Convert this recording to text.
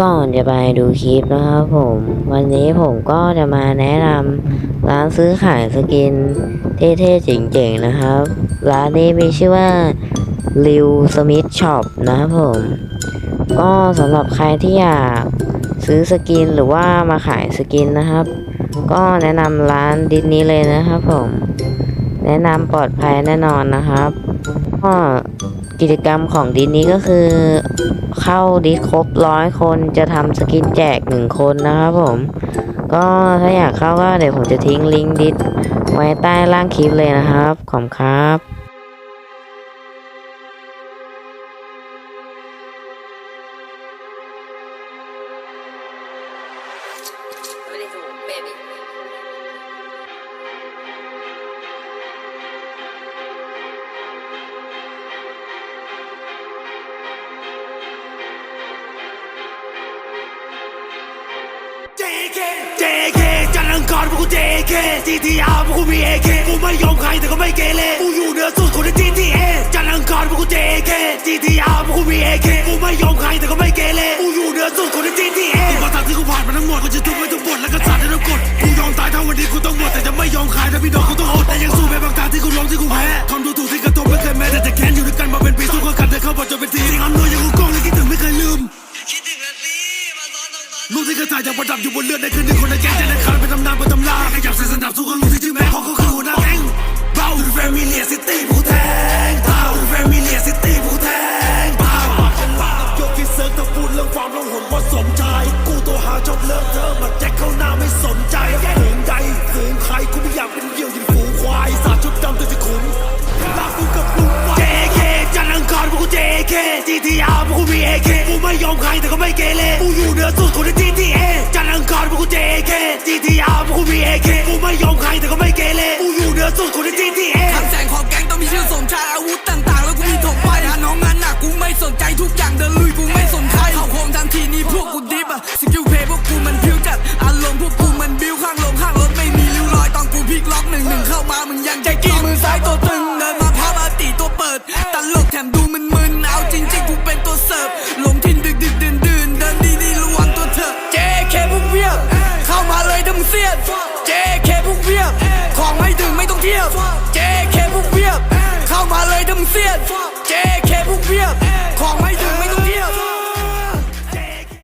ก่อนจะไปดูคลิปนะครับผม วันนี้ผมก็จะมาแนะนำร้านซื้อขายสกิน เท่ๆเจ๋งๆนะครับ ร้านนี้มีชื่อว่าริวสมิธช็อปนะครับผม ก็สำหรับใครที่อยากซื้อสกินหรือว่ามาขายสกินนะครับ ก็แนะนำร้านดิสนี้เลยนะครับผม แนะนำปลอดภัยแน่นอนนะครับก็ กิจกรรมของดิสนี้ก็คือ เข้าดิสครบร้อยคนจะทำสกินแจกหนึ่งคนนะครับผม ก็ถ้าอยากเข้าก็เดี๋ยวผมจะทิ้งลิงก์ดิสไว้ใต้ล่างคลิปเลยนะครับ ขอบครับ JK GTR พวกกูมี AK กูไม่ยอมใครแต่ก็ไม่เกเรกูอยู่เหนือสุดคนใน GTA จันทร์อังคารพวกกู JK GTR พวกกูมี AK กูไม่ยอมใครแต่ก็ไม่เกเรกูอยู่เหนือสุดคนใน GTA อุปสรรคที่กูผ่านมาทั้งหมดกูจะทุบไว้ทุกบทแล้วก็สาดให้ทุกกฎกูยอมตายทั้งวันนี้กูต้องหมดแต่จะไม่ยอมขายถ้าพี่น้องกูต้องอดแต่ยังสู้แม้บางทางที่กูล้มที่กูแพ้ทำดูถูกที่กระทบไม่เคยแม้แต่จะแค้นอยู่ด้วยกันมาเป็นปีสู้กันกันแต่เข้าบทจนเป็นทีสิ่งอำนวยอย่างกูกล้องเลยคิดถึงไม่เคยลืมลูกที่กระจายจากประดับอยู่บนเลือดในคืนหนึ่งคนในแก๊งจะได้ขาดเป็นตำนานบ เลียซิตี้ผู้แทงเบาแฟมิเลียซิตี้ผู้แทงเบาเป็นลาบยกที่เซิร์ฟถ้าพูดเรื่องความลงหนว่าสมชายกูตัวหาชอบเลิกเธอมาแจ็คเข้าหน้าไม่สนใจฝูงใดฝูงใครกูไม่อยากเป็นเหยี่ยวอย่างฝูงควายสาดชุดดำตัวจะขุนลากกูกับลุงไว้ JK จันทร์อังคารพวกกู JK GTR พวกกูมี AK กูไม่ยอมใครแต่ก็ไม่เกเรกูอยู่เหนือสุดคนใน GTA จันทร์อังคารพวกกู JK GTR พวกกู กลิกล็อกหนึ่งหนึ่งเข้ามามึงยังใจกี้มือซ้ายตัวตึงเดินมาพามาตีตัวเปิดตลกแถมดูมึนๆเอาจริงๆกูเป็นตัวเสิร์ฟลงทินดึกดึกดื่นดื่นเดินดีๆระวังตัวเถอะ JK พวกเวียบเข้ามาเลยทั้งเสียด JK พวกเวียบของไม่ถึงไม่ต้องเทียบ JK พวกเวียบเข้ามาเลยทั้งเสียด JK พวกเวียบ